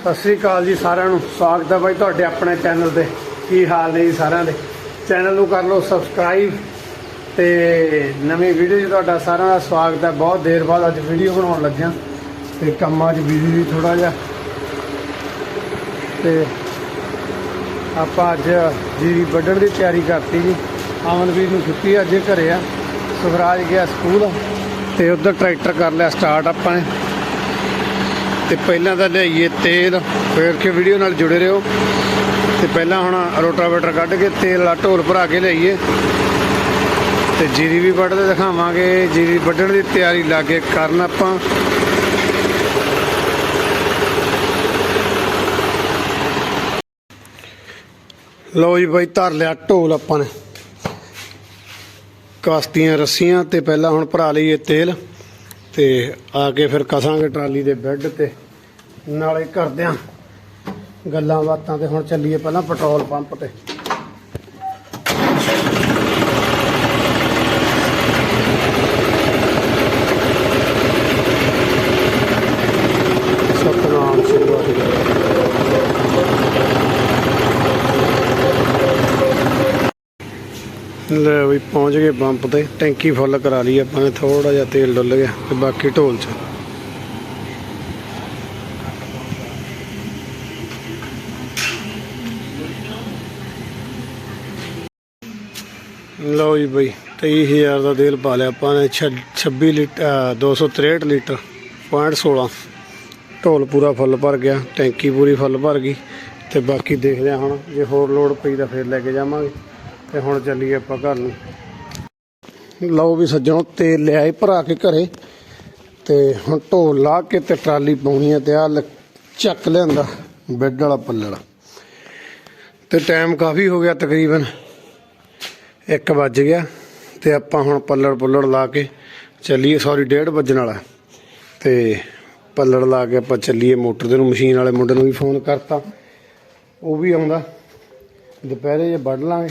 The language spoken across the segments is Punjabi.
ਸਤਿ ਸ੍ਰੀ ਅਕਾਲ ਜੀ ਸਾਰਿਆਂ ਨੂੰ। ਸਵਾਗਤ ਹੈ ਬਾਈ ਤੁਹਾਡੇ ਆਪਣੇ ਚੈਨਲ ਤੇ। ਕੀ ਹਾਲ ਨੇ ਜੀ ਸਾਰਿਆਂ ਦੇ? ਚੈਨਲ ਨੂੰ ਕਰ ਲਓ ਸਬਸਕ੍ਰਾਈਬ ਤੇ ਨਵੀਂ ਵੀਡੀਓ 'ਚ ਤੁਹਾਡਾ ਸਾਰਿਆਂ ਦਾ ਸਵਾਗਤ ਹੈ। ਬਹੁਤ ਦੇਰ ਬਾਅਦ ਅੱਜ ਵੀਡੀਓ ਬਣਾਉਣ ਲੱਗਿਆ ਤੇ ਕੰਮਾਂ 'ਚ ਬਿਜ਼ੀ ਸੀ ਥੋੜਾ ਜਿਹਾ। ਤੇ ਆਪਾਂ ਅੱਜ ਜੀਰੀ ਵੱਢਣ ਦੀ ਤਿਆਰੀ ਕਰਤੀ ਜੀ। ਅਮਨਵੀਰ ਨੂੰ ਛੁੱਟੀ ਅੱਜ ਇਹ ਘਰੇ ਆ। ਸਵਰਾਜ ਗਿਆ ਸਕੂਲ ਤੇ ਉਧਰ ਟਰੈਕਟਰ ਕਰ ਲਿਆ ਸਟਾਰਟ ਆਪਾਂ ਨੇ। ਤੇ ਪਹਿਲਾਂ ਤਾਂ ਲਿਆਈਏ ਤੇਲ, ਫੇਰ ਕੇ ਵੀਡੀਓ ਨਾਲ ਜੁੜੇ ਰਹੋ। ਤੇ ਪਹਿਲਾਂ ਹੁਣ ਰੋਟਾਵੇਟਰ ਕੱਢ ਕੇ ਤੇਲ ਵਾਲਾ ਢੋਲ ਭਰਾ ਕੇ ਲਿਆਈਏ। ਤੇ ਜੀਰੀ ਵੀ ਵੱਢਦੇ ਦਿਖਾਵਾਂਗੇ। ਜੀਰੀ ਵੱਢਣ ਦੀ ਤਿਆਰੀ ਲਾਗੇ ਕਰਨ ਆਪਾਂ। ਲਓ ਜੀ ਬਾਈ, ਧਰ ਲਿਆ ਢੋਲ ਆਪਾਂ ਨੇ। ਕਾਸਤੀਆਂ ਰੱਸੀਆਂ ਤੇ ਪਹਿਲਾਂ ਹੁਣ ਭਰਾ ਲਈਏ ਤੇਲ। ਤੇ ਆ ਕੇ ਫਿਰ ਕਸਾਂਗੇ ਟਰਾਲੀ ਦੇ ਬੈੱਡ ਤੇ। ਨਾਲੇ ਕਰਦੇ ਆਂ ਗੱਲਾਂ ਬਾਤਾਂ ਤੇ ਹੁਣ ਚੱਲੀਏ ਪਹਿਲਾਂ ਪੈਟਰੋਲ ਪੰਪ ਤੇ। ਸਤਨਾਮ ਸ੍ਰੀ ਲੈ ਵੀ ਪਹੁੰਚ ਗਏ ਪੰਪ ਤੇ, ਟੈਂਕੀ ਫੁੱਲ ਕਰਾ ਲਈ ਆਪਾਂ ਨੇ ਥੋੜਾ ਜਿਹਾ ਤੇਲ ਡੁੱਲ ਗਿਆ ਤੇ ਬਾਕੀ ਢੋਲ 'ਚ। ਲਓ ਜੀ ਬਈ 23000 ਦਾ ਤੇਲ ਪਾ ਲਿਆ ਆਪਾਂ ਨੇ ਛ- 26 ਲੀਟਰ ਅਹ 263 ਲੀਟਰ, ਪੁਆਇੰਟ 16 ਢੋਲ ਪੂਰਾ ਫੁੱਲ ਭਰ ਗਿਆ, ਟੈਂਕੀ ਪੂਰੀ ਫੁੱਲ ਭਰ ਗਈ, ਤੇ ਬਾਕੀ ਦੇਖਦੇ ਹਾਂ ਹੁਣ, ਜੇ ਹੋਰ ਲੋਡ ਪਈ ਤਾਂ ਫੇਰ ਲੈ ਕੇ ਜਾਵਾਂਗੇ, ਤੇ ਹੁਣ ਚੱਲੀਏ ਆਪਾਂ ਘਰ ਨੂੰ। ਲਓ ਵੀ ਸੱਜਣੋ, ਤੇਲ ਲਿਆਏ ਭਰਾ ਕੇ ਘਰੇ, ਤੇ ਹੁਣ ਢੋਲ ਲਾ ਕੇ ਤੇ ਟਰਾਲੀ ਪਾਉਣੀ ਹੈ ਤੇ ਆ ਚੱਕ ਲਿਆਂਦਾ, ਬੈੱਡ ਵਾਲਾ ਪੱਲੜ। ਤੇ ਟਾਈਮ ਕਾਫੀ ਹੋ ਗਿਆ ਤਕਰੀਬਨ। 1 ਵੱਜ ਗਿਆ ਤੇ ਆਪਾਂ ਹੁਣ ਪੱਲੜ ਪੁੱਲੜ ਲਾ ਕੇ ਚੱਲੀਏ ਸੌਰੀ 1:30 ਵੱਜਣ ਵਾਲਾ। ਤੇ ਪੱਲੜ ਲਾ ਕੇ ਆਪਾਂ ਚੱਲੀਏ ਮੋਟਰ ਦੇ ਨੂੰ ਮਸ਼ੀਨ ਵਾਲੇ ਮੁੰਡੇ ਨੂੰ ਵੀ ਫੋਨ ਕਰਤਾ। ਉਹ ਵੀ ਆਉਂਦਾ। ਦੁਪਹਿਰੇ ਜੇ ਵੱਢ ਲਾਂਗੇ।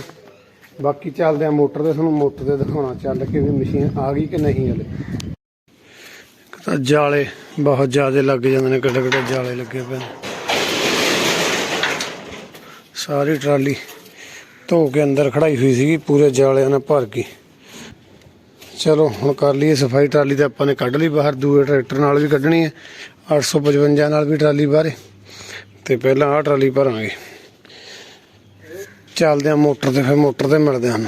ਬਾਕੀ ਚੱਲਦੇ ਆ ਮੋਟਰ ਦੇ ਤੁਹਾਨੂੰ ਮੋਟਰ ਤੇ ਦਿਖਾਉਣਾ ਚੱਲ ਕੇ ਵੀ ਮਸ਼ੀਨ ਆ ਗਈ ਕਿ ਨਹੀਂ ਹਲੇ। ਤਾਂ ਜਾਲੇ ਬਹੁਤ ਜ਼ਿਆਦਾ ਲੱਗ ਜਾਂਦੇ ਨੇ ਕਿੱਡੇ ਕਿੱਡੇ ਜਾਲੇ ਲੱਗੇ ਪਏ ਨੇ। ਸਾਰੀ ਟਰਾਲੀ ਧੋ ਕੇ ਅੰਦਰ ਖੜਾਈ ਹੋਈ ਸੀਗੀ, ਪੂਰੇ ਜਾਲਿਆਂ ਨਾਲ ਭਰ ਕੇ। ਚਲੋ, ਹੁਣ ਕਰ ਲਈਏ ਸਫ਼ਾਈ, ਟਰਾਲੀ ਤਾਂ ਆਪਾਂ ਨੇ ਕੱਢ ਲਈ ਬਾਹਰ, ਦੂਏ ਟਰੈਕਟਰ ਨਾਲ ਵੀ ਕੱਢਣੀ ਹੈ 855 ਨਾਲ ਵੀ ਟਰਾਲੀ ਬਾਹਰੇ, ਤੇ ਪਹਿਲਾਂ ਆਹ ਟਰਾਲੀ ਭਰਾਂਗੇ। ਚੱਲਦੇ ਆ ਮੋਟਰ ਤੇ, ਫਿਰ ਮੋਟਰ ਤੇ ਮਿਲਦੇ ਹਨ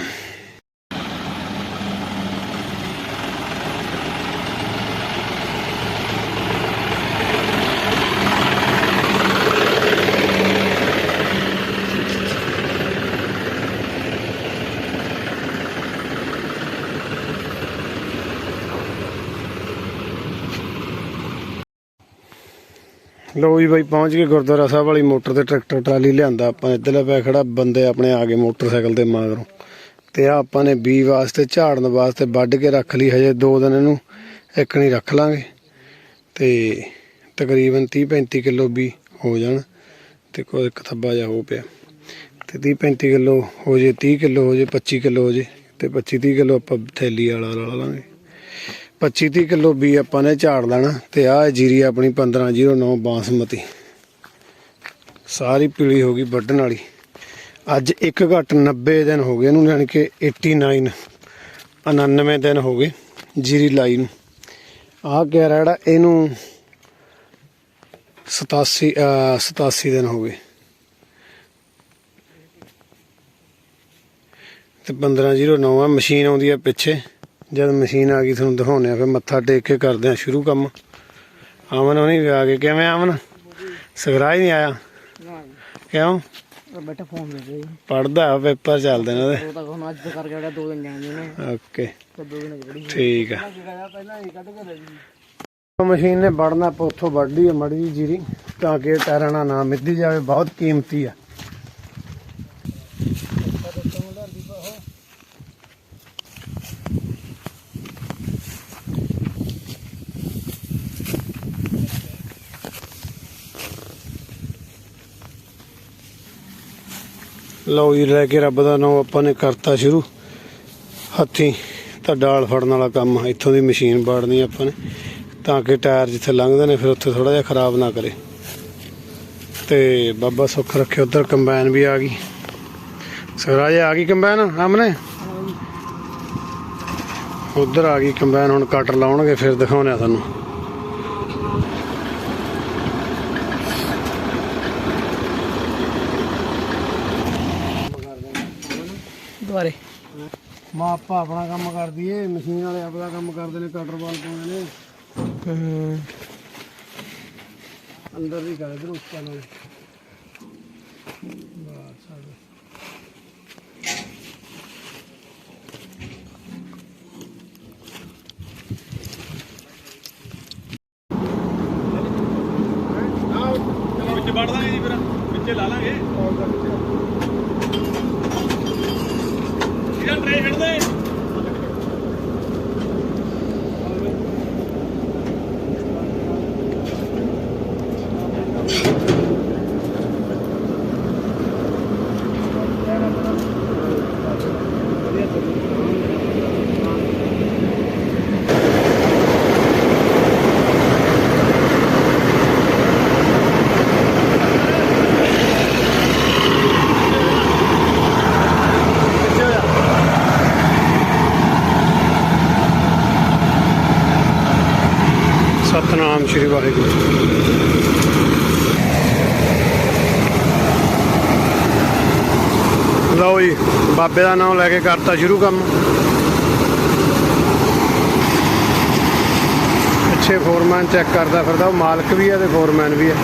ਲੋ ਜੀ ਬਾਈ, ਪਹੁੰਚ ਗਏ ਗੁਰਦੁਆਰਾ ਸਾਹਿਬ ਵਾਲੀ ਮੋਟਰ ਤੇ ਟਰੈਕਟਰ, ਟਰਾਲੀ ਲਿਆਂਦਾ ਆਪਾਂ। ਇੱਧਰਲੇ ਪੈ ਖੜਾ ਬੰਦੇ ਆਪਣੇ ਆ ਗਏ ਮੋਟਰਸਾਈਕਲ ਤੇ ਮਗਰੋਂ। ਤੇ ਆ ਆਪਾਂ ਨੇ ਬੀ ਵਾਸਤੇ, ਝਾੜਨ ਵਾਸਤੇ ਵੱਢ ਕੇ ਰੱਖ ਲਈ, ਹਜੇ ਦੋ ਦਿਨ ਇਹਨੂੰ ਇੱਕ ਨਹੀਂ ਰੱਖ ਲਾਂਗੇ। ਤੇ ਤਕਰੀਬਨ 30 35 ਕਿਲੋ ਵੀ ਹੋ ਜਾਣ। ਤੇ ਕੋਈ ਇੱਕ ਥੱਬਾ ਜਿਹਾ ਹੋ ਪਿਆ। ਤੇ 30 35 ਕਿਲੋ ਹੋ ਜੇ 30 ਕਿਲੋ ਹੋ ਜੇ 25 ਕਿਲੋ ਹੋ ਜੇ, ਤੇ 25 30 ਕਿਲੋ ਆਪਾਂ ਥੈਲੀ ਵਾਲਾ ਲਾ ਲਾਂਗੇ। 25 30 ਕਿਲੋ ਬੀ ਆਪਾਂ ਨੇ ਝਾੜ ਲੈਣਾ ਤੇ ਆਹ ਜੀਰੀ ਆਪਣੀ 1509 ਬਾਸਮਤੀ। ਸਾਰੀ ਪੀਲੀ ਹੋ ਗਈ ਵੱਢਣ ਵਾਲੀ। ਅੱਜ ਇੱਕ ਘੱਟ 90 ਦਿਨ ਹੋ ਗਏ ਇਹਨੂੰ, ਯਾਨੀ ਕਿ 89 99 ਦਿਨ ਹੋ ਗਏ ਜੀਰੀ ਲਾਈ ਨੂੰ। ਆਹ ਕਿਆ ਜਿਹੜਾ ਇਹਨੂੰ 87 ਅਹ 87 ਦਿਨ ਹੋ ਗਏ। ਤੇ 1509 ਆ, ਮਸ਼ੀਨ ਆਉਂਦੀ ਆ ਪਿੱਛੇ। ਜਦ ਮਸ਼ੀਨ ਆ ਗਈ ਤੁਹਾਨੂੰ ਦਿਖਾਉਂਦੇ ਆ ਫਿਰ ਮੱਥਾ ਟੇਕ ਕੇ ਕਰਦੇ ਆ ਸ਼ੁਰੂ ਕੰਮ। ਆਮਨ ਹੋਣੀ ਵੀ ਆ ਗਏ। ਕਿਵੇਂ ਆਮਨ ਸਗਰਾ ਹੀ ਨਹੀਂ ਆਇਆ? ਕਿਉਂ? ਬੈਠਾ ਫੋਨ ਲੈ ਗਈ ਪੜਦਾ ਪੇਪਰ ਚੱਲਦੇ ਨੇ ਉਹਦੇ। ਉਹ ਤਾਂ ਹੁਣ ਅੱਜ ਤੋਂ ਕਰਕੇ ਜਿਹੜਾ ਦੋ ਦਿਨ ਜਾਣੇ ਨੇ। ਓਕੇ। ਦੋ ਠੀਕ ਆ। ਹੀ ਕੇ ਮਸ਼ੀਨ ਨੇ ਵੜਨਾ ਉੱਥੋਂ ਵੱਢ ਲਈ ਮੜੀ ਜੀਰੀ ਤਾਂ ਕਿ ਟਾਇਰਾਂ ਨਾ ਮਿੱਧੀ ਜਾਵੇ। ਬਹੁਤ ਕੀਮਤੀ ਆ। ਲਓ ਜੀ ਲੈ ਕੇ ਰੱਬ ਦਾ ਨਾਮ ਆਪਾਂ ਨੇ ਕਰਤਾ ਸ਼ੁਰੂ। ਹੱਥੀਂ ਤਾਂ ਡਾਲ ਫੜਨ ਵਾਲਾ ਕੰਮ ਇੱਥੋਂ ਦੀ ਮਸ਼ੀਨ ਬਾੜਨੀ ਆਪਾਂ ਨੇ। ਤਾਂ ਕਿ ਟਾਇਰ ਜਿੱਥੇ ਲੰਘਦੇ ਨੇ ਫਿਰ ਉੱਥੇ ਥੋੜਾ ਜਿਹਾ ਖਰਾਬ ਨਾ ਕਰੇ। ਤੇ ਬਾਬਾ ਸੁੱਖ ਰੱਖੇ ਉਧਰ ਕੰਬਾਈਨ ਵੀ ਆ ਗਈ। ਸਵਰਾਜ ਆ ਗਈ ਕੰਬਾਈਨ ਆਮਨੇ ਉਧਰ ਆ ਗਈ ਕੰਬਾਈਨ ਹੁਣ ਕਟਰ ਲਾਉਣਗੇ ਫਿਰ ਦਿਖਾਉਣੇ ਆ ਤੁਹਾਨੂੰ ਦੁਬਾਰੇ ਮਾ ਆਪਾਂ ਆਪਣਾ ਕੰਮ ਕਰ ਦਈਏ ਮਸ਼ੀਨ ਵਾਲੇ ਆਪਣਾ ਕੰਮ ਕਰਦੇ ਨੇ ਕਟਰ ਵਾਲ ਪਾਉਂਦੇ ਨੇ। ਹੂੰ ਅੰਦਰ ਵੀ ਕਰ ਇਧਰ ਉੱਚਾ ਨਾਲ ਬਸ ਸਾਡੇ ਵਿੱਚ ਵੜ ਦਾਂਗੇ ਜੀ ਫਿਰ ਵਿੱਚੇ ਲਾ ਲਾਂਗੇ। ਇਹਦਾ ਸਤਨਾਮ ਸ਼੍ਰੀ ਵਾਹਿਗੁਰੂ। ਲਓ ਜੀ, ਬਾਬੇ ਦਾ ਨਾਮ ਲੈ ਕੇ ਕਰਤਾ ਸ਼ੁਰੂ ਕੰਮ। ਪਿੱਛੇ ਫੋਰਮੈਨ ਚੈੱਕ ਕਰਦਾ ਫਿਰਦਾ, ਉਹ ਮਾਲਕ ਵੀ ਹੈ ਤੇ ਫੋਰਮੈਨ ਵੀ ਹੈ।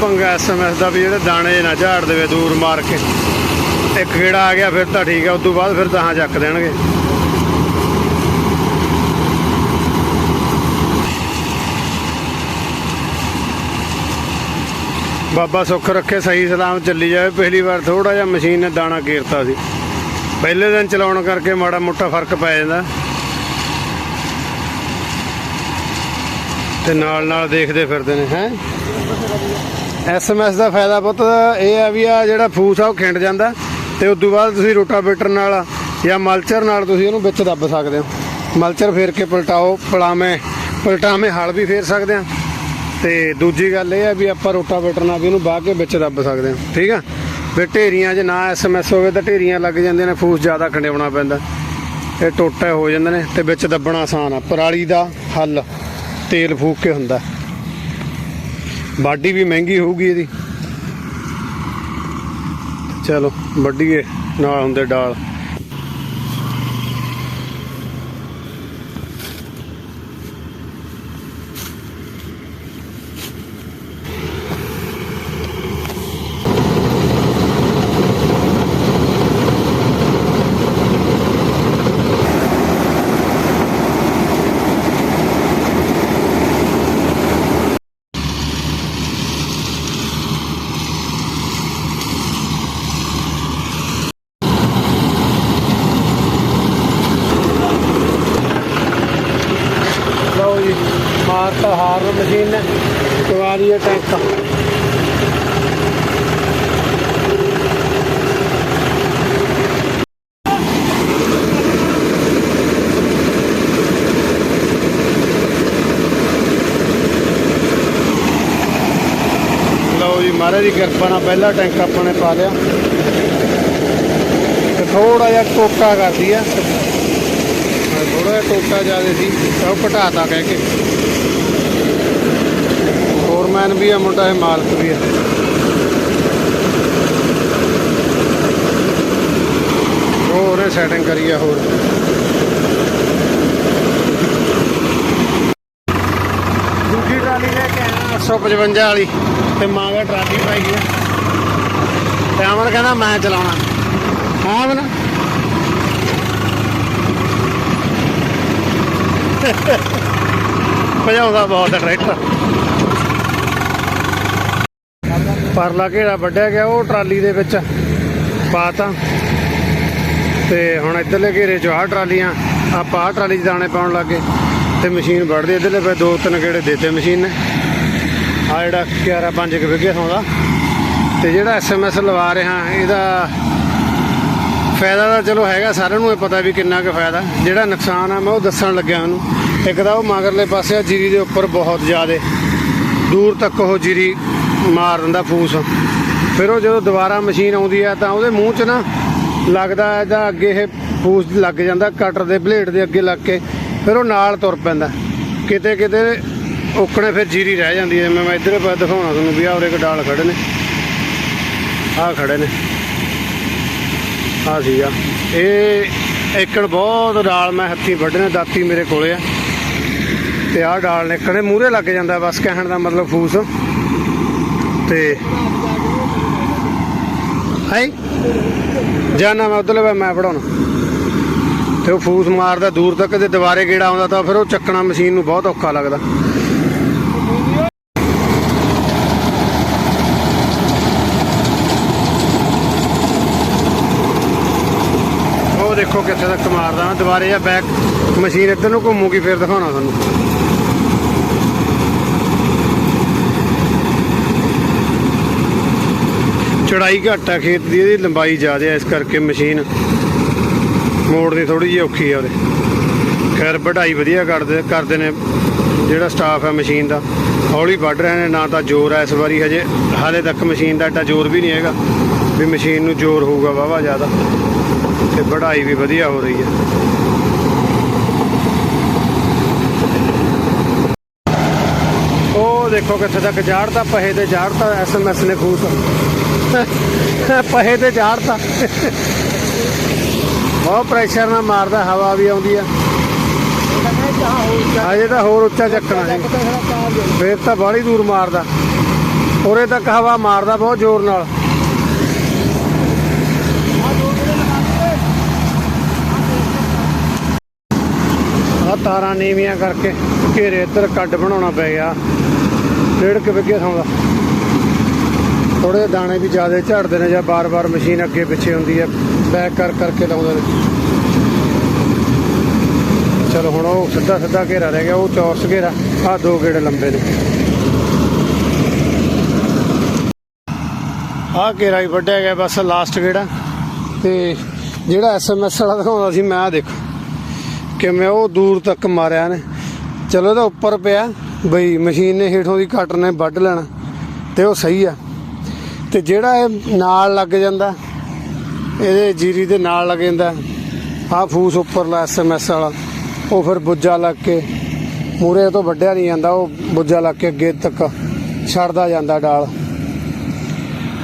ਪੰਗਾ ਐਸਐਮਐਸ ਦਾ ਵੀ ਜਿਹੜੇ ਦਾਣੇ ਨਾ ਝਾੜ ਦੇਵੇ ਦੂਰ ਮਾਰ ਕੇ। ਇੱਕ ਗੇੜਾ ਆ ਗਿਆ, ਫਿਰ ਤਾਂ ਠੀਕ ਹੈ ਉਸ ਤੋਂ ਬਾਅਦ ਫਿਰ ਤਾਂ ਚੱਕ ਦੇਣਗੇ। ਬਾਬਾ ਸੁੱਖ ਰੱਖੇ, ਸਹੀ ਸਲਾਮ ਚੱਲੀ ਜਾਵੇ। ਪਹਿਲੀ ਵਾਰ ਥੋੜਾ ਜਿਹਾ ਮਸ਼ੀਨ ਨੇ ਦਾਣਾ ਘੇਰਤਾ ਸੀ। ਪਹਿਲੇ ਦਿਨ ਚਲਾਉਣ ਕਰਕੇ ਮਾੜਾ ਮੋਟਾ ਫ਼ਰਕ ਪੈ ਜਾਂਦਾ। ਤੇ ਨਾਲ ਨਾਲ ਦੇਖਦੇ ਫਿਰਦੇ ਨੇ, ਹੈ? ਐਸਐਮਐਸ ਦਾ ਫਾਇਦਾ ਪੁੱਤ ਇਹ ਆ ਵੀ ਆ ਜਿਹੜਾ ਫੂਸ ਆ ਉਹ ਖਿੰਡ ਜਾਂਦਾ ਤੇ ਉਸ ਤੋਂ ਬਾਅਦ ਤੁਸੀਂ ਰੋਟਾਵੇਟਰ ਨਾਲ ਜਾਂ ਮਲਚਰ ਨਾਲ ਤੁਸੀਂ ਉਹਨੂੰ ਵਿੱਚ ਦੱਬ ਸਕਦੇ ਹੋ। ਮਲਚਰ ਫੇਰ ਕੇ ਪਲਟਾਓ ਪਲਾਵੇਂ ਪਲਟਾਵੇਂ ਹਲ ਵੀ ਫੇਰ ਸਕਦੇ ਆ। ਤੇ ਦੂਜੀ ਗੱਲ ਇਹ ਆ ਵੀ ਆਪਾਂ ਰੋਟਾਵੇਟਰ ਨਾਲ ਵੀ ਉਹਨੂੰ ਬਾਹ ਕੇ ਵਿੱਚ ਦੱਬ ਸਕਦੇ ਹਾਂ ਠੀਕ ਆ? ਵੀ ਢੇਰੀਆਂ 'ਚ ਨਾ ਐਸਐਮਐਸ ਹੋਵੇ ਤਾਂ ਢੇਰੀਆਂ ਲੱਗ ਜਾਂਦੀਆਂ ਨੇ, ਫੂਸ ਜ਼ਿਆਦਾ ਖੰਡੇਵਣਾ ਪੈਂਦਾ। ਇਹ ਟੋਟੇ ਹੋ ਜਾਂਦੇ ਨੇ ਤੇ ਵਿੱਚ ਦੱਬਣਾ ਆਸਾਨ ਆ। ਪਰਾਲੀ ਦਾ ਹੱਲ ਤੇਲ ਫੂਕ ਕੇ ਹੁੰਦਾ। ਬਾਡੀ ਵੀ ਮਹਿੰਗੀ ਹੋਊਗੀ ਇਹਦੀ। ਚਲੋ ਵੱਡੀਏ ਨਾਲ ਹੁੰਦੇ ਡਾਲ ਲਓ ਜੀ ਮਾਰਤਾ ਹਾਰਨ ਮਸ਼ੀਨ ਨੇ ਚਵਾ ਦਈਏ ਟੈਂਕ ਲਓ ਜੀ ਮਹਾਰਾਜ ਦੀ ਕਿਰਪਾ ਨਾਲ ਪਹਿਲਾ ਟੈਂਕ ਆਪਾਂ ਨੇ ਪਾ ਲਿਆ। ਤੇ ਥੋੜਾ ਜਿਹਾ ਟੋਕਾ ਕਰਦੀ ਆ। ਥੋੜਾ ਜਿਹਾ ਟੋਕਾ ਜ਼ਿਆਦਾ ਸੀ ਉਹ ਘਟਾਤਾ ਕਹਿ ਕੇ। ਫੋਰਮੈਨ ਵੀ ਆ, ਮੁੰਡਾ ਇਹ ਮਾਲਕ ਵੀ ਆ। ਉਹ ਉਹਨੇ ਸੈਟਿੰਗ ਕਰੀ ਆ ਹੋਰ। ਦੂਜੀ ਟਰਾਲੀ ਲੈ ਕੇ ਆਇਆ। 855 ਵਾਲੀ ਤੇ ਮਾਂ ਦਾ ਟਰਾਲੀ ਪਾਈ ਆ। ਤੇ ਅਮਨ ਕਹਿੰਦਾ, ਮੈਂ ਚਲਾਉਣਾ। ਹਾਂ ਅਮਨ? ਭਜਾਉਂਦਾ ਬਹੁਤ ਟਰੈਕਟਰ। ਪਰਲਾ ਘੇਰਾ ਵੱਢਿਆ ਗਿਆ, ਉਹ ਟਰਾਲੀ ਦੇ ਵਿੱਚ ਪਾਤਾ। ਤੇ ਹੁਣ ਇੱਧਰਲੇ ਘੇਰੇ 'ਚ ਆਹ ਟਰਾਲੀਆਂ, ਆਪਾਂ ਆਹ ਟਰਾਲੀ 'ਚ ਦਾਣੇ ਪਾਉਣ ਲੱਗੇ ਤੇ ਮਸ਼ੀਨ ਵੱਢਦੀ, ਇੱਧਰਲੇ ਪਏ ਦੋ ਤਿੰਨ ਗੇੜੇ ਦੇਤੇ ਮਸ਼ੀਨ ਨੇ। ਆ ਜਿਹੜਾ 11 5 ਕੁ ਵਿਗੇ ਸੌਂਦਾ ਤੇ ਜਿਹੜਾ ਐਸਐਮਐਸ ਲਵਾ ਰਿਹਾ, ਇਹਦਾ ਫਾਇਦਾ ਤਾਂ ਚਲੋ ਹੈਗਾ, ਸਾਰਿਆਂ ਨੂੰ ਇਹ ਪਤਾ ਵੀ ਕਿੰਨਾ ਕੁ ਫਾਇਦਾ। ਜਿਹੜਾ ਨੁਕਸਾਨ ਆ, ਮੈਂ ਉਹ ਦੱਸਣ ਲੱਗਿਆ ਉਹਨੂੰ। ਇੱਕ ਤਾਂ ਉਹ ਮਗਰਲੇ ਪਾਸੇ ਆ, ਜੀਰੀ ਦੇ ਉੱਪਰ ਬਹੁਤ ਜ਼ਿਆਦੇ। ਦੂਰ ਤੱਕ ਉਹ ਜੀਰੀ ਮਾਰ ਦਿੰਦਾ ਫੂਸ। ਫਿਰ ਉਹ ਜਦੋਂ ਦੁਬਾਰਾ ਮਸ਼ੀਨ ਆਉਂਦੀ ਆ, ਤਾਂ ਉਹਦੇ ਮੂੰਹ 'ਚ ਨਾ ਲੱਗਦਾ ਇਹਦਾ ਅੱਗੇ ਇਹ ਫੂਸ ਲੱਗ ਜਾਂਦਾ, ਕਟਰ ਦੇ ਬਲੇਡ ਦੇ ਅੱਗੇ ਲੱਗ ਕੇ, ਫਿਰ ਉਹ ਨਾਲ ਤੁਰ ਪੈਂਦਾ। ਕਿਤੇ ਕਿਤੇ ਉਕਣੇ ਫਿਰ ਜੀਰੀ ਰਹਿ ਜਾਂਦੀ ਹੈ। ਮੈਂ ਮੈਂ ਇੱਧਰ ਪਾ ਦਿਖਾਉਣਾ ਤੁਹਾਨੂੰ ਵੀ ਆਹ ਉਰੇ ਇੱਕ ਡਾਲ ਖੜੇ ਨੇ। ਆਹ ਖੜੇ ਨੇ। ਆ। ਸੀਗਾ ਇਹ ਏਕੜ ਬਹੁਤ ਡਾਲ ਮੈਂ ਹੱਥੀਂ ਵੱਢਣੇ, ਦਾਤੀ ਮੇਰੇ ਕੋਲੇ ਆ। ਤੇ ਆਹ ਡਾਲ ਨਿਕਲੇ ਮੂਹਰੇ ਲੱਗ ਜਾਂਦਾ ਬਸ, ਕਹਿਣ ਦਾ ਮਤਲਬ ਫੂਸ। ਤੇ ਹੈ? ਜਾਨਾ ਮੈਂ ਉਧਰਲੇ ਮੈਂ ਪੜਾਉਣਾ ਤੇ ਉਹ ਫੂਸ ਮਾਰਦਾ ਦੂਰ ਤੱਕ ਤੇ ਦੁਬਾਰੇ ਗੇੜਾ ਆਉਂਦਾ ਤਾਂ ਫਿਰ ਉਹ ਚੱਕਣਾ ਮਸ਼ੀਨ ਨੂੰ ਬਹੁਤ ਔਖਾ ਲੱਗਦਾ। ਉਹ ਦੇਖੋ ਕਿੱਥੇ ਤੱਕ ਮਾਰਦਾ ਮੈਂ। ਦੁਬਾਰੇ ਜਾਂ ਬੈਕ ਮਸ਼ੀਨ ਇੱਧਰ ਨੂੰ ਘੁੰਮੂਗੀ, ਫਿਰ ਦਿਖਾਉਣਾ ਤੁਹਾਨੂੰ। ਚੜਾਈ ਘੱਟ ਆ, ਖੇਤ ਦੀ ਇਹਦੀ ਲੰਬਾਈ ਜ਼ਿਆਦਾ ਹੈ ਇਸ ਕਰਕੇ ਮਸ਼ੀਨ ਮੋੜਨੀ ਥੋੜੀ ਜਿਹੀ ਔਖੀ ਆ ਉਹਦੇ। ਖੈਰ, ਵਢਾਈ ਵਧੀਆ ਕਰਦੇ ਕਰਦੇ ਨੇ, ਜਿਹੜਾ ਸਟਾਫ ਹੈ ਮਸ਼ੀਨ ਦਾ, ਹੌਲੀ ਵੱਢ ਰਹੇ ਨੇ, ਨਾ ਤਾਂ ਜ਼ੋਰ ਹੈ ਇਸ ਵਾਰੀ ਹਜੇ। ਹਾਲੇ ਤੱਕ ਮਸ਼ੀਨ ਦਾ ਐਡਾ ਜ਼ੋਰ ਵੀ ਨਹੀਂ ਹੈਗਾ, ਵੀ ਮਸ਼ੀਨ ਨੂੰ ਜ਼ੋਰ ਹੋਊਗਾ ਵਾਵਾ ਜ਼ਿਆਦਾ। ਤੇ ਵਢਾਈ ਵੀ ਵਧੀਆ ਹੋ ਰਹੀ ਹੈ। ਦੇਖੋ ਕਿੱਥੇ ਤੱਕ ਝਾੜਦਾ ਪਹੇ ਤੇ ਝਾੜਦਾ ਐਸਐਮਐਸ ਨੇ ਫੂਸ ਪਹੇ ਤੇ ਝਾੜਦਾ ਬਹੁਤ ਪ੍ਰੈਸ਼ਰ ਨਾਲ ਮਾਰਦਾ, ਹਵਾ ਵੀ ਆਉਂਦੀ ਆ। ਅਜੇ ਤਾਂ ਹੋਰ ਉੱਚਾ ਚੱਕਣਾ ਸੀ ਫੇਰ ਤਾਂ ਬਾਹਲੀ ਦੂਰ ਮਾਰਦਾ। ਉਰੇ ਤੱਕ ਹਵਾ ਮਾਰਦਾ ਬਹੁਤ ਜ਼ੋਰ ਨਾਲ। ਤਾਰਾਂ ਨੀਵੀਆਂ ਕਰਕੇ ਘੇਰੇ ਇੱਧਰ ਕੱਢ ਬਣਾਉਣਾ ਪੈ ਗਿਆ। ਡੇਢ ਕੁ ਵਿਗੇ ਥਾਂ ਦਾ। ਥੋੜੇ ਦਾਣੇ ਵੀ ਜ਼ਿਆਦਾ ਝੜਦੇ ਨੇ ਜਾਂ ਬਾਰ-ਬਾਰ ਮਸ਼ੀਨ ਅੱਗੇ ਪਿੱਛੇ ਹੁੰਦੀ ਹੈ ਬੈਕ ਕਰ ਕਰਕੇ ਲਾਉਂਦੇ ਨੇ। ਚਲੋ ਹੁਣ ਉਹ ਸਿੱਧਾ ਸਿੱਧਾ ਘੇਰਾ ਰਹਿ ਗਿਆ, ਉਹ ਚੌਰਸ ਘੇਰਾ ਆ ਦੋ ਗੇੜੇ ਲੰਬੇ ਨੇ। ਆਹ ਘੇਰਾ ਹੀ ਵੱਢਿਆ ਗਿਆ, ਬਸ ਲਾਸਟ ਗੇੜਾ। ਤੇ ਜਿਹੜਾ ਐਸਐਮਐਸ ਵਾਲਾ ਦਿਖਾਉਂਦਾ ਸੀ, ਮੈਂ ਆ ਦੇਖੋ। ਕਿਵੇਂ ਉਹ ਦੂਰ ਤੱਕ ਮਾਰਿਆ ਨੇ। ਚਲੋ ਇਹਦਾ ਉੱਪਰ ਪਿਆ। ਬਈ ਮਸ਼ੀਨ ਨੇ ਹੇਠੋਂ ਦੀ ਕੱਟ ਨੇ ਵੱਢ ਲੈਣਾ। ਤੇ ਉਹ ਸਹੀ ਆ। ਤੇ ਜਿਹੜਾ ਇਹ ਨਾਲ ਲੱਗ ਜਾਂਦਾ, ਇਹਦੇ ਜੀਰੀ ਦੇ ਨਾਲ ਲੱਗ ਜਾਂਦਾ, ਆਹ ਫੂਸ ਉੱਪਰਲਾ ਐਸਐਮਐਸ ਵਾਲਾ। ਉਹ ਫਿਰ ਬੁੱਜਾ ਲੱਗ ਕੇ ਮੂਰੇ ਤੋਂ ਵੱਢਿਆ ਨਹੀਂ ਜਾਂਦਾ, ਉਹ ਬੁੱਜਾ ਲੱਗ ਕੇ ਅੱਗੇ ਤੱਕ ਛੱਡਦਾ ਜਾਂਦਾ ਡਾਲ।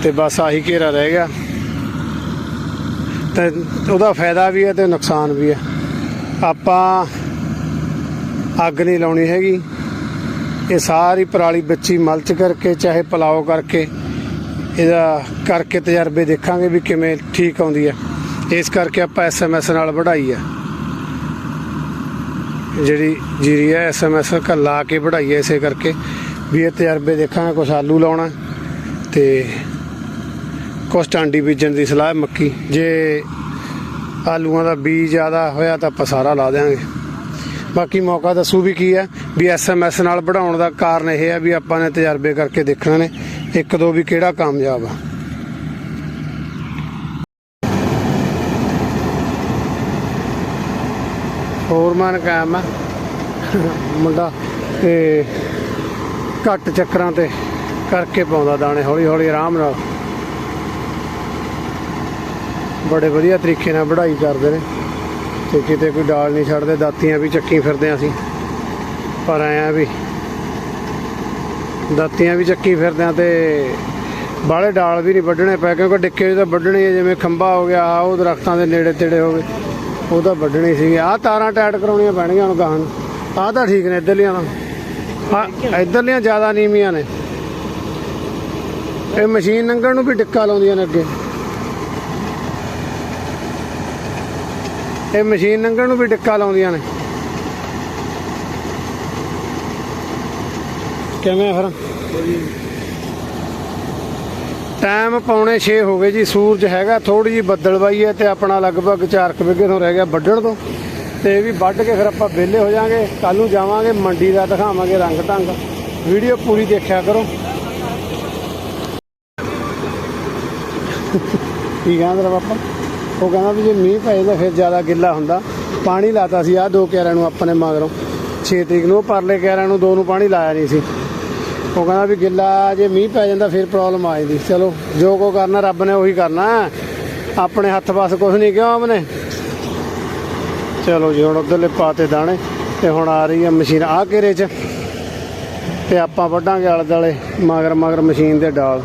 ਤੇ ਬਸ ਆਹੀ ਘੇਰਾ ਰਹਿ ਗਿਆ। ਤੇ ਉਹਦਾ ਫਾਇਦਾ ਵੀ ਹੈ ਤੇ ਨੁਕਸਾਨ ਵੀ ਹੈ। ਆਪਾਂ ਅੱਗ ਨਹੀਂ ਲਾਉਣੀ ਹੈਗੀ। ਇਹ ਸਾਰੀ ਪਰਾਲੀ ਬੱਚੀ ਮਲਚ ਕਰਕੇ, ਚਾਹੇ ਪਲਾਓ ਕਰਕੇ, ਇਹਦਾ ਕਰਕੇ ਤਜਰਬੇ ਦੇਖਾਂਗੇ ਵੀ ਕਿਵੇਂ ਠੀਕ ਆਉਂਦੀ ਹੈ। ਇਸ ਕਰਕੇ ਆਪਾਂ ਐਸਐਮਐਸ ਨਾਲ ਵਢਾਈ ਹੈ। ਜਿਹੜੀ ਜੀਰੀ ਹੈ ਐਸਐਮਐਸ ਲਾ ਕੇ ਵਢਾਈ ਹੈ ਇਸੇ ਕਰਕੇ। ਵੀ ਇਹ ਤਜਰਬੇ ਦੇਖਾਂਗੇ, ਕੁਛ ਆਲੂ ਲਾਉਣਾ ਤੇ ਕੁਛ ਟਾਂਡੀ ਬੀਜਣ ਦੀ ਸਲਾਹ ਮੱਕੀ। ਜੇ ਆਲੂਆਂ ਦਾ ਬੀਜ ਜ਼ਿਆਦਾ ਹੋਇਆ ਤਾਂ ਆਪਾਂ ਸਾਰਾ ਲਾ ਦੇਾਂਗੇ ਬਾਕੀ ਮੌਕਾ ਦੱਸੂ ਵੀ ਕੀ ਹੈ, ਵੀ ਐਸਐਮਐਸ ਨਾਲ ਵਧਾਉਣ ਦਾ ਕਾਰਨ ਇਹ ਹੈ ਵੀ ਆਪਾਂ ਨੇ ਤਜਰਬੇ ਕਰਕੇ ਦੇਖਣੇ ਨੇ, ਇੱਕ ਦੋ ਵੀ ਕਿਹੜਾ ਕਾਮਯਾਬ ਆ। ਹੋਰ ਮਨ ਕਾਇਮ ਆ। ਮੁੰਡਾ ਤੇ ਘੱਟ ਚੱਕਰਾਂ ਤੇ ਕਰਕੇ ਪਾਉਂਦਾ ਦਾਣੇ ਹੌਲੀ ਹੌਲੀ ਆਰਾਮ ਨਾਲ। ਬੜੇ ਵਧੀਆ ਤਰੀਕੇ ਨਾਲ ਵਢਾਈ ਕਰਦੇ ਨੇ ਤੇ ਕਿਤੇ ਕੋਈ ਡਾਲ ਨਹੀਂ ਛੱਡਦੇ, ਦਾਤੀਆਂ ਵੀ ਚੱਕੀ ਫਿਰਦੇ ਹਾਂ ਅਸੀਂ। ਪਰ ਆਇਆ ਵੀ ਦਾਤੀਆਂ ਵੀ ਚੱਕੀ ਫਿਰਦੇ ਆ ਤੇ ਬਾਹਲੇ ਡਾਲ ਵੀ ਨਹੀਂ ਵੱਢਣੇ ਪਏ, ਕਿਉਂਕਿ ਡਿੱਕੇ ਤਾਂ ਵੱਢਣੇ ਜਿਵੇਂ ਖੰਭਾ ਹੋ ਗਿਆ, ਆਹ ਉਹ ਦਰਖਤਾਂ ਦੇ ਨੇੜੇ ਤੇੜੇ ਹੋ ਗਏ, ਉਹ ਤਾਂ ਵੱਢਣੀ ਸੀ ਆਹ ਤਾਰਾਂ ਟਾਈਟ ਕਰਾਉਣੀਆਂ ਪੈਣਗੀਆਂ ਹੁਣ ਗਾਹਾਂ ਨੂੰ ਆਹ ਤਾਂ ਠੀਕ ਨੇ ਇੱਧਰਲੀਆਂ ਤਾਂ। ਹਾਂ ਇੱਧਰਲੀਆਂ ਜ਼ਿਆਦਾ ਨੀਵੀਆਂ ਨੇ। ਇਹ ਮਸ਼ੀਨ ਲੰਘਣ ਨੂੰ ਵੀ ਡਿੱਕਾ ਲਾਉਂਦੀਆਂ ਨੇ ਅੱਗੇ। ਇਹ ਮਸ਼ੀਨ ਲੰਘਣ ਨੂੰ ਵੀ ਡਿੱਕਾ ਲਾਉਂਦੀਆਂ ਨੇ। ਕਿਵੇਂ ਫਿਰ? ਟਾਈਮ ਪੌਣੇ 6 ਹੋ ਗਏ ਜੀ, ਸੂਰਜ ਹੈਗਾ ਥੋੜੀ ਜੀ ਬੱਦਲਵਾਈ ਹੈ ਤੇ ਆਪਣਾ ਲਗਭਗ 4 ਕੁ ਵਿਗੇ ਤੋਂ ਰਹਿ ਗਿਆ ਵੱਢਣ ਤੋਂ। ਤੇ ਇਹ ਵੀ ਵੱਢ ਕੇ ਫਿਰ ਆਪਾਂ ਵਿਹਲੇ ਹੋ ਜਾਾਂਗੇ ਕੱਲ ਨੂੰ ਜਾਵਾਂਗੇ, ਮੰਡੀ ਦਾ ਦਿਖਾਵਾਂਗੇ ਰੰਗ ਢੰਗ। ਵੀਡੀਓ ਪੂਰੀ ਦੇਖਿਆ ਕਰੋ। ਕੀ ਕਹਿੰਦਾ ਬਾਪਾ? ਉਹ ਕਹਿੰਦਾ ਵੀ ਜੇ ਮੀਂਹ ਪੈ ਜਾਂਦਾ ਫਿਰ ਜ਼ਿਆਦਾ ਗਿੱਲਾ ਹੁੰਦਾ। ਪਾਣੀ ਲਾਤਾ ਸੀ ਆ ਦੋ ਕਿਆਰਿਆਂ ਨੂੰ ਆਪਾਂ ਨੇ ਮਗਰੋਂ। 6 ਤਰੀਕ ਨੂੰ, ਉਹ ਪਰਲੇ ਕਿਆਰਿਆਂ ਨੂੰ ਦੋ ਨੂੰ ਪਾਣੀ ਲਾਇਆ ਨਹੀਂ ਸੀ। ਉਹ ਕਹਿੰਦਾ ਵੀ ਗਿੱਲਾ, ਜੇ ਮੀਂਹ ਪੈ ਜਾਂਦਾ ਫਿਰ ਪ੍ਰੋਬਲਮ ਆ ਜਾਂਦੀ। ਚਲੋ, ਜੋ ਕੋ ਕਰਨਾ ਰੱਬ ਨੇ ਉਹੀ ਕਰਨਾ। ਆਪਣੇ ਹੱਥ ਪਾਸ ਕੁਝ ਨਹੀਂ ਕਿਉਂ ਆਪਨੇ ਚਲੋ ਜੀ, ਹੁਣ ਉਧਰਲੇ ਪਾਤੇ ਦਾਣੇ। ਤੇ ਹੁਣ ਆ ਰਹੀ ਆ ਮਸ਼ੀਨ ਆ ਘੇਰੇ 'ਚ। ਤੇ ਆਪਾਂ ਵੱਢਾਂਗੇ ਆਲੇ ਦੁਆਲੇ ਮਗਰ ਮਗਰ ਮਸ਼ੀਨ ਦੇ ਡਾਲ।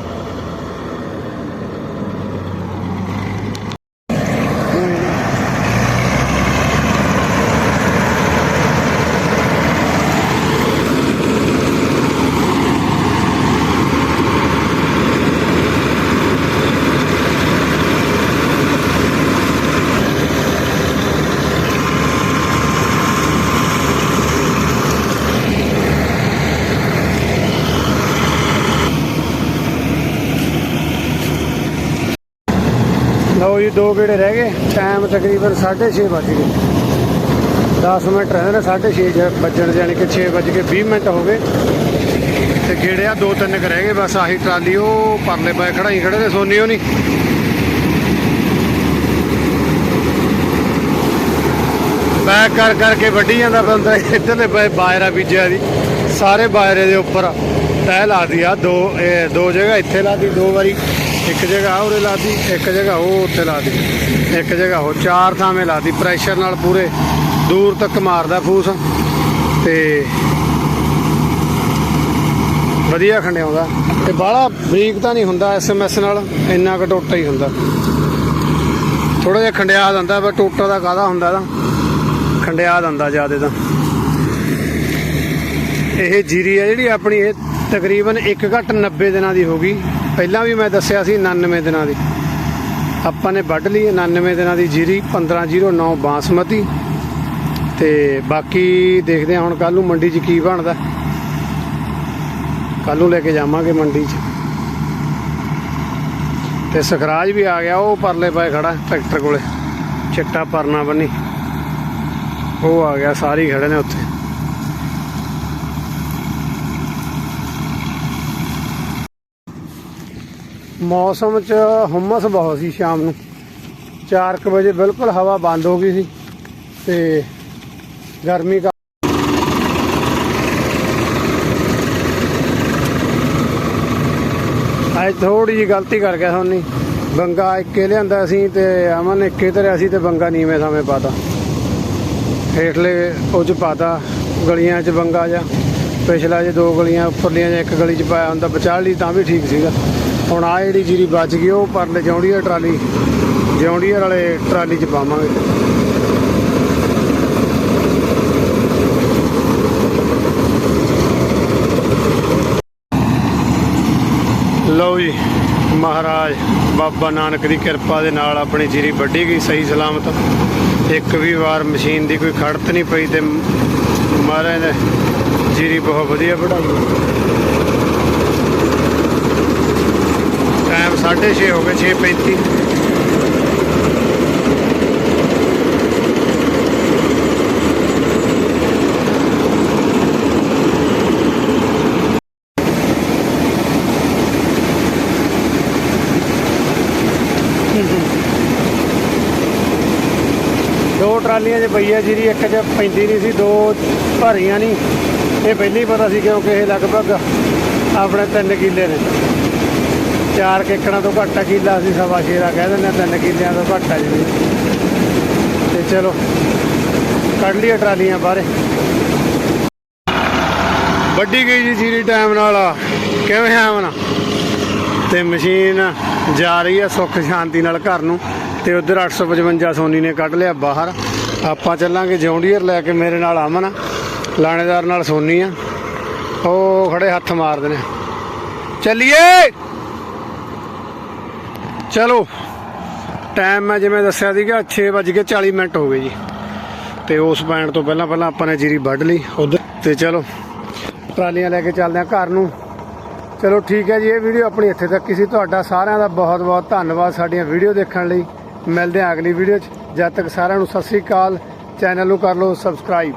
ਲਓ ਜੀ, ਦੋ ਗੇੜੇ ਰਹਿ ਗਏ। ਟਾਈਮ ਤਕਰੀਬਨ 6:30 ਵੱਜ ਗਏ। 10 ਮਿੰਟ ਰਹਿੰਦੇ ਨੇ 6:30 ਵੱਜਣ, ਜਾਣੀ ਕਿ 6 ਵੱਜ ਕੇ 20 ਮਿੰਟ ਹੋ ਗਏ। ਤੇ ਗੇੜੇ ਆ ਦੋ ਤਿੰਨ ਕੁ ਰਹਿ ਗਏ, ਬਸ ਆਹੀ ਟਰਾਲੀ, ਉਹ ਪਰਲੇ ਪਏ ਖੜਾਈ ਖੜੇ ਨੇ, ਸੋਨੀ ਉਹ ਨਹੀਂ ਬੈਕ ਕਰ ਕਰਕੇ ਵੱਢੀ ਜਾਂਦਾ ਬੰਦਾ ਇੱਧਰਲੇ ਪਏ ਬਾਇਰਾ ਬੀਜਿਆ ਦੀ ਸਾਰੇ ਬਾਇਰੇ ਦੇ ਉੱਪਰ ਤਹਿ ਲਾਦੀ ਆ, ਦੋ ਦੋ ਜਗ੍ਹਾ ਇੱਥੇ ਲਾ ਦੀ ਦੋ ਵਾਰੀ। ਇੱਕ ਜਗ੍ਹਾ ਉਰੇ ਲਾਦੀ ਇੱਕ ਜਗ੍ਹਾ ਉਹ ਉੱਥੇ ਲਾਦੀ ਇੱਕ ਜਗ੍ਹਾ ਉਹ ਚਾਰ ਥਾਵੇਂ ਲਾਦੀ ਪ੍ਰੈਸ਼ਰ ਨਾਲ ਪੂਰੇ ਦੂਰ ਤੱਕ ਮਾਰਦਾ ਫੂਸ। ਤੇ ਵਧੀਆ ਖੰਡਿਆਉਂਦਾ। ਤੇ ਬਾਹਲਾ ਬਰੀਕ ਤਾਂ ਨਹੀਂ ਹੁੰਦਾ ਐਸਐਮਐਸ ਨਾਲ, ਇੰਨਾ ਕੁ ਟੋਟਾ ਹੀ ਹੁੰਦਾ। ਥੋੜਾ ਜਿਹਾ ਖੰਡਿਆ ਦਿੰਦਾ ਪਰ ਟੋਟਾ ਦਾ ਕਾਹਦਾ ਹੁੰਦਾ ਇਹਦਾ? ਖੰਡਿਆ ਦਿੰਦਾ ਜਿਆਦੇ ਤਾਂ। ਇਹ ਜੀਰੀ ਹੈ ਜਿਹੜੀ ਆਪਣੀ, ਇਹ ਤਕਰੀਬਨ 1 ਘੱਟ 90 ਦਿਨਾਂ ਦੀ ਹੋ ਗਈ। ਪਹਿਲਾਂ ਵੀ ਮੈਂ ਦੱਸਿਆ ਸੀ 99 ਦਿਨਾਂ ਦੀ। ਆਪਾਂ ਨੇ ਵੱਢ ਲਈ 99 ਦਿਨਾਂ ਦੀ ਜੀਰੀ 1509 ਬਾਸਮਤੀ। ਤੇ ਬਾਕੀ ਦੇਖਦੇ ਹਾਂ ਹੁਣ ਕੱਲ ਨੂੰ ਮੰਡੀ 'ਚ ਕੀ ਬਣਦਾ। ਕੱਲ ਨੂੰ ਲੈ ਕੇ ਜਾਵਾਂਗੇ ਮੰਡੀ 'ਚ। ਤੇ ਸਖਰਾਜ ਵੀ ਆ ਗਿਆ, ਉਹ ਪਰਲੇ ਪਾਏ ਖੜਾ ਟਰੈਕਟਰ ਕੋਲੇ। ਚਿੱਟਾ ਪਰਨਾ ਬੰਨੀ। ਉਹ ਆ ਗਿਆ, ਸਾਰੇ ਖੜੇ ਨੇ ਉੱਥੇ। ਮੌਸਮ 'ਚ ਹੁਮਸ ਬਹੁਤ ਸੀ ਸ਼ਾਮ ਨੂੰ। 4:00 ਵਜੇ ਬਿਲਕੁਲ ਹਵਾ ਬੰਦ ਹੋ ਗਈ ਸੀ ਤੇ ਗਰਮੀ ਕਾ ਅੱਜ ਥੋੜੀ ਜੀ ਗਲਤੀ ਕਰ ਗਿਆ ਸੋਨੀ। ਬੰਗਾ ਇੱਕੇ ਲਿਆਂਦਾ ਸੀ ਤੇ ਅਮਨ ਨੇ ਇੱਕੇ ਧਰਿਆ ਸੀ ਤੇ ਬੰਗਾ ਨੀਵੇਂ ਸਾਵੇਂ ਪਾਤਾ। ਹੇਠਲੇ ਉਹ ਚ ਪਾਤਾ, ਗਲੀਆਂ ਚ ਬੰਗਾ ਜਾਂ ਪਿਛਲਾ ਜੇ ਦੋ ਗਲੀਆਂ, ਉੱਪਰਲੀਆਂ ਜਾਂ ਇੱਕ ਗਲੀ ਚ ਪਾਇਆ ਹੁੰਦਾ ਬਚਾ ਲਈ ਤਾਂ ਵੀ ਠੀਕ ਸੀਗਾ। ਹੁਣ ਆ ਜਿਹੜੀ ਜੀਰੀ ਬਚ ਗਈ, ਉਹ ਪਰਲੇ ਜੌਂਡੀਆ ਟਰਾਲੀ। ਜੌਂਡੀਆ ਵਾਲੇ ਟਰਾਲੀ ਚ ਪਾਵਾਂਗੇ। ਲਓ ਜੀ, ਮਹਾਰਾਜ, ਬਾਬਾ ਨਾਨਕ ਦੀ ਕਿਰਪਾ ਦੇ ਨਾਲ ਆਪਣੀ ਜੀਰੀ ਵੱਢੀ ਗਈ ਸਹੀ ਸਲਾਮਤ। ਇੱਕ ਵੀ ਵਾਰ ਮਸ਼ੀਨ ਦੀ ਕੋਈ ਖੜਤ ਨਹੀਂ ਪਈ ਤੇ ਮਹਾਰਾਜ ਨੇ ਜੀਰੀ ਬਹੁਤ ਵਧੀਆ ਵਢਾਈ ਟਾਈਮ 6:30 ਹੋ ਗਏ? 6:35 ਦੋ ਟਰਾਲੀਆਂ 'ਚ ਪਈ ਹੈ ਜਿਹੜੀ ਇੱਕ 'ਚ ਪੈਂਦੀ ਨਹੀਂ ਸੀ, ਦੋ ਭਰੀਆਂ ਨਹੀਂ। ਇਹ ਪਹਿਲਾਂ ਹੀ ਪਤਾ ਸੀ ਕਿਉਂਕਿ ਇਹ ਲਗਭਗ ਆਪਣੇ 3 ਕਿੱਲੇ ਨੇ। ਚਾਰ ਕਿੱਕਣਾ ਤੋਂ ਘੱਟ ਆ ਕਿੱਲਾ ਸੀ ਸਵਾ ਸ਼ੇਰਾ ਕਹਿ ਦਿੰਦੇ ਆ, ਤਿੰਨ ਕਿੱਲਿਆਂ ਤੋਂ ਘੱਟ ਆ ਜੀ। ਤੇ ਚਲੋ ਕੱਢ ਲਈਏ ਟਰਾਲੀਆਂ ਬਾਹਰੇ। ਵੱਡੀ ਗਈ ਜੀ ਜੀਰੀ ਟਾਈਮ ਨਾਲ ਕਿਵੇਂ ਆਵਣਾ ਤੇ ਮਸ਼ੀਨ ਜਾ ਰਹੀ ਆ ਸੁੱਖ ਸ਼ਾਂਤੀ ਨਾਲ ਘਰ ਨੂੰ। ਤੇ ਉਧਰ 855 ਸੋਨੀ ਨੇ ਕੱਢ ਲਿਆ ਬਾਹਰ। ਆਪਾਂ ਚੱਲਾਂਗੇ ਜੌਂਡੀਅਰ ਲੈ ਕੇ ਮੇਰੇ ਨਾਲ ਆਮਨ ਲਾਣੇਦਾਰ ਨਾਲ ਸੋਨੀ ਆ। ਉਹ ਖੜੇ ਹੱਥ ਮਾਰਦੇ ਨੇ। ਚੱਲੀਏ! ਚਲੋ ਟਾਈਮ ਮੈਂ ਜਿਵੇਂ ਦੱਸਿਆ ਸੀਗਾ 6:40 ਮਿੰਟ ਹੋ ਗਏ ਜੀ। ਤੇ ਉਸ ਪੁਆਇੰਟ ਤੋਂ ਪਹਿਲਾਂ ਪਹਿਲਾਂ ਆਪਾਂ ਨੇ ਜੀਰੀ ਵੱਢ ਲਈ, ਉਧਰ ਤੇ ਚਲੋ, ਟਰਾਲੀਆਂ ਲੈ ਕੇ ਚੱਲਦੇ ਆ ਘਰ ਨੂੰ। ਚਲੋ ਠੀਕ ਹੈ ਜੀ, ਇਹ ਵੀਡੀਓ ਆਪਣੀ ਇੱਥੇ ਤੱਕ ਹੀ ਸੀ। ਤੁਹਾਡਾ ਸਾਰਿਆਂ ਦਾ ਬਹੁਤ ਬਹੁਤ ਧੰਨਵਾਦ ਸਾਡੀਆਂ ਵੀਡੀਓ ਦੇਖਣ ਲਈ। ਮਿਲਦੇ ਹਾਂ ਅਗਲੀ ਵੀਡੀਓ 'ਚ। ਜਦ ਤੱਕ ਸਾਰਿਆਂ ਨੂੰ ਸਤਿ ਸ੍ਰੀ ਅਕਾਲ। ਚੈਨਲ ਨੂੰ ਕਰ ਲਓ ਸਬਸਕ੍ਰਾਈਬ